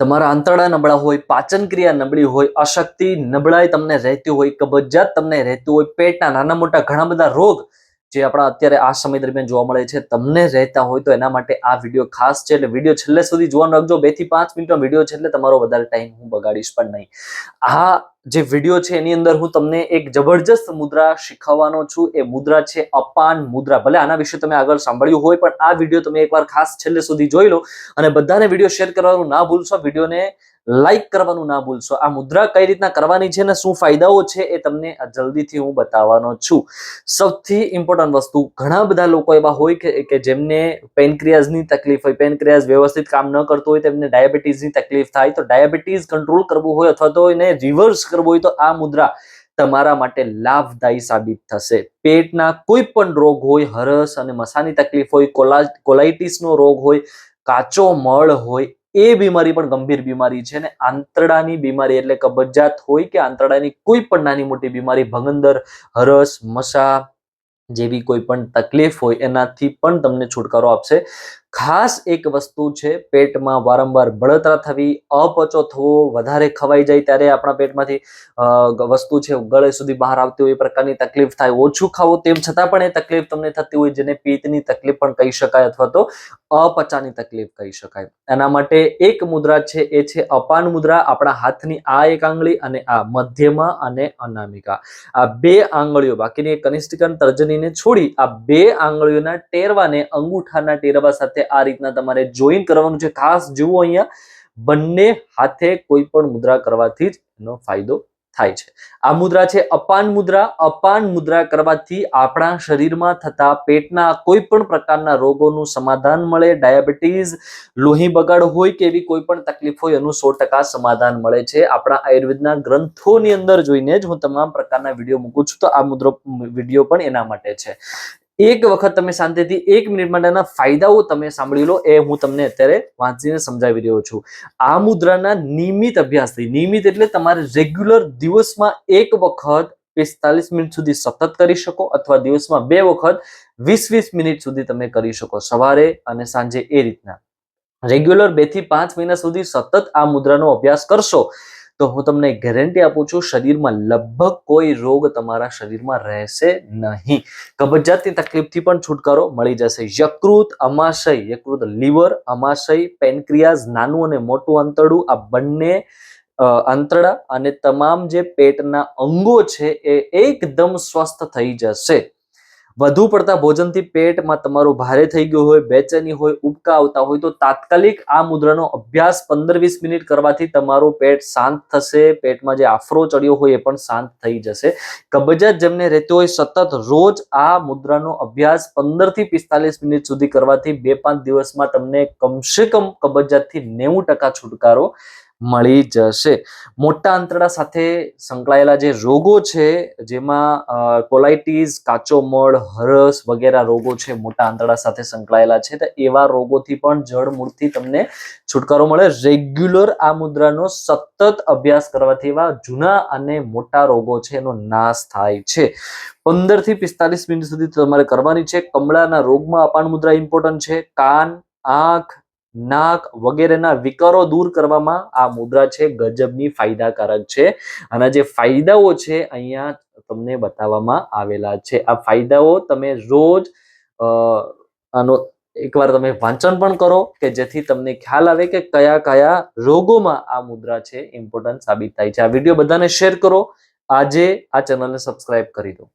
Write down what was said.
તમારા આંતરડા નબળા હોય, પાચન ક્રિયા નબળી હોય, અશક્તિ નબળાઈ તમને રહેતી હોય, કબજિયાત તમને રહેતી હોય, પેટના નાના મોટા ઘણા બધા રોગ જે આપણા અત્યારે આ સમય દરમિયાન જોવા મળે છે, તમને રહેતા હોય તો એના માટે આ વીડિયો ખાસ છે. એટલે વીડિયો છેલ્લે સુધી જોવાનું રાખજો. બેથી પાંચ મિનિટનો વીડિયો છે એટલે તમારો વધારે ટાઈમ હું બગાડીશ પણ નહીં. આ જે વીડિયો છે એની અંદર હું તમને એક જબરજસ્ત મુદ્રા શીખવવાનો છું. એ મુદ્રા છે અપાન મુદ્રા. ભલે આના વિશે તમે આગળ સાંભળ્યું હોય, પણ આ વીડિયો તમે એકવાર ખાસ છેલ્લે સુધી જોઈ લો અને બધાને વીડિયો શેર કરવાનું ના ભૂલશો. વિડીયોને લાઈક કરવાનું ના ભૂલશો. આ મુદ્રા કઈ રીતના કરવાની છે ને શું ફાયદાઓ છે એ તમને જલ્દીથી હું બતાવવાનો છું. સૌથી ઇમ્પોર્ટન્ટ વસ્તુ, ઘણા બધા લોકો એવા હોય કે જેમને પેનક્રિયાઝની તકલીફ હોય, પેનક્રિયાઝ વ્યવસ્થિત કામ ન કરતું હોય, તેમને ડાયાબિટીસની તકલીફ થાય, તો ડાયાબિટીસ કંટ્રોલ કરવું હોય અથવા તો એને રિવર્સ કરવું હોય, તો આ મુદ્રા તમારા માટે લાભદાયી સાબિત થશે. પેટના કોઈ પણ રોગ હોય, હરસ અને મસાની તકલીફ હોય, કોલા, કોલાઇટિસનો રોગ હોય, કાચો મળ હોય એ બીમારી પણ ગંભીર બીમારી છે ને આંતરડાની બીમારી એટલે કબજિયાત હોય કે આંતરડાની કોઈ પણ નાની મોટી બીમારી, ભગંદર, હરસ, મસા જેવી કોઈ પણ તકલીફ હોય, એનાથી પણ તમને છુટકારો આપશે. ખાસ એક વસ્તુ છે, પેટમાં વારંવાર બળતરા થવી અપચો થવો વધારે ખવાઈ જાય ત્યારે આપણા પેટમાંથી વસ્તુ છે, ગળે સુધી બહાર આવતી હોય, એ પ્રકારની તકલીફ થાય. ઓછું ખાવું તેમ છતાં પણ એ તકલીફ તમને થતી હોય, જેને પિત્તની તકલીફ પણ કહી શકાય અથવા તો અપચાની તકલીફ કહી શકાય. એના માટે એક મુદ્રા છે, એ છે અપાન મુદ્રા. આપણા હાથની આ એક આંગળી અને આ મધ્યમાં અને અનામિકા. આ બે આંગળીઓ, બાકીની કનિષ્ઠિકન તર્જનીને છોડી આ બે આંગળીઓના ટેરવાને અંગૂઠાના ટેરવા સાથે આ રીતના તમારે જોઈન કરવાનું છે. ખાસ જુઓ અહીંયા, બંને હાથે કોઈ પણ મુદ્રા કરવાથી જ એનો ફાયદો થાય છે. આ મુદ્રા છે અપાન મુદ્રા. અપાન મુદ્રા કરવાથી આપણા શરીરમાં થતા પેટના કોઈ પણ પ્રકારના રોગોનું સમાધાન મળે. ડાયાબિટીસ, લોહી બગાડ હોય કે એવી કોઈ પણ તકલીફ હોય, એનું સો સમાધાન મળે છે. આપણા આયુર્વેદના ગ્રંથોની અંદર જોઈને જ હું તમામ પ્રકારના વીડિયો મૂકું છું. તો આ મુદ્રો, વીડિયો પણ એના માટે છે. એક વખત તમે શાંતિથી એક મિનિટ માટેના ફાયદાઓ તમે સાંભળી લો એ હું તમને અત્યારે વાંચીને સમજાવી રહ્યો છું. આ મુદ્રાના નિયમિત અભ્યાસથી નિયમિત એટલે તમારે રેગ્યુલર દિવસમાં એક વખત પિસ્તાલીસ મિનિટ સુધી સતત કરી શકો અથવા દિવસમાં બે વખત વીસ વીસ મિનિટ સુધી તમે કરી શકો સવારે અને સાંજે એ રીતના. રેગ્યુલર બેથી પાંચ મહિના સુધી સતત આ મુદ્રાનો અભ્યાસ કરશો તો હું તમને ગેરંટી આપું છું, શરીરમાં લગભગ કોઈ રોગ તમારા શરીરમાં રહેશે નહીં. કબજિયાતની તકલીફથી પણ છુટકારો મળી જશે. યકૃત અમાશય, યકૃત લીવર, અમાશય, પેનક્રિયાઝ, નાનું અને મોટું આંતરડું, આ બંને આંતરડા અને તમામ જે પેટના અંગો છે એ એકદમ સ્વસ્થ થઈ જશે. વધુ પડતા ભોજનથી પેટમાં તમારું ભારે થઈ ગયું હોય, બેચેની હોય, ઉબકા આવતા હોય, તો તાત્કાલિક આ મુદ્રાનો અભ્યાસ પંદર વીસ મિનિટ કરવાથી તમારું પેટ શાંત થશે, પેટમાં જે આફરો ચડ્યો હોય એ પણ શાંત થઈ જશે. કબજિયાત જેમને રહેતી હોય, સતત રોજ આ મુદ્રાનો અભ્યાસ પંદરથી પિસ્તાલીસ મિનિટ સુધી કરવાથી બે પાંચ દિવસમાં તમને કમસે કમ કબજિયાતથી નેવું ટકા છુટકારો મળી જશે. મોટા આંતરડા સાથે સંકળાયેલા જે રોગો છે, જેમાં કોલાઇટીસ, કાચો મળ, હરસ વગેરે રોગો છે, મોટા આંતરડા સાથે સંકળાયેલા છે, તો એવા રોગોથી પણ જળમૂળથી તમને છુટકારો મળે. રેગ્યુલર આ મુદ્રાનો સતત અભ્યાસ કરવાથી એવા જૂના અને મોટા રોગો છે, એનો નાશ થાય છે. પંદરથી પિસ્તાલીસ મિનિટ સુધી તમારે કરવાની છે. કમળાના રોગમાં અપાન મુદ્રા ઇમ્પોર્ટન્ટ છે. કાન, આંખ નાક વગેરેના વિકારો દૂર કરવામાં આ મુદ્રા છે ગજબની ફાયદાકારક છે. અને જે ફાયદાઓ છે અહીંયા તમને બતાવવામાં આવેલા છે. આ ફાયદાઓ તમે રોજ આનો એકવાર તમે વાંચન પણ કરો કે જેથી તમને ખ્યાલ આવે કે કયા કયા રોગોમાં આ મુદ્રા છે ઇમ્પોર્ટન્ટ સાબિત થાય છે. આ વીડિયો બધાને શેર કરો. આજે આ ચેનલને સબસ્ક્રાઇબ કરી દો.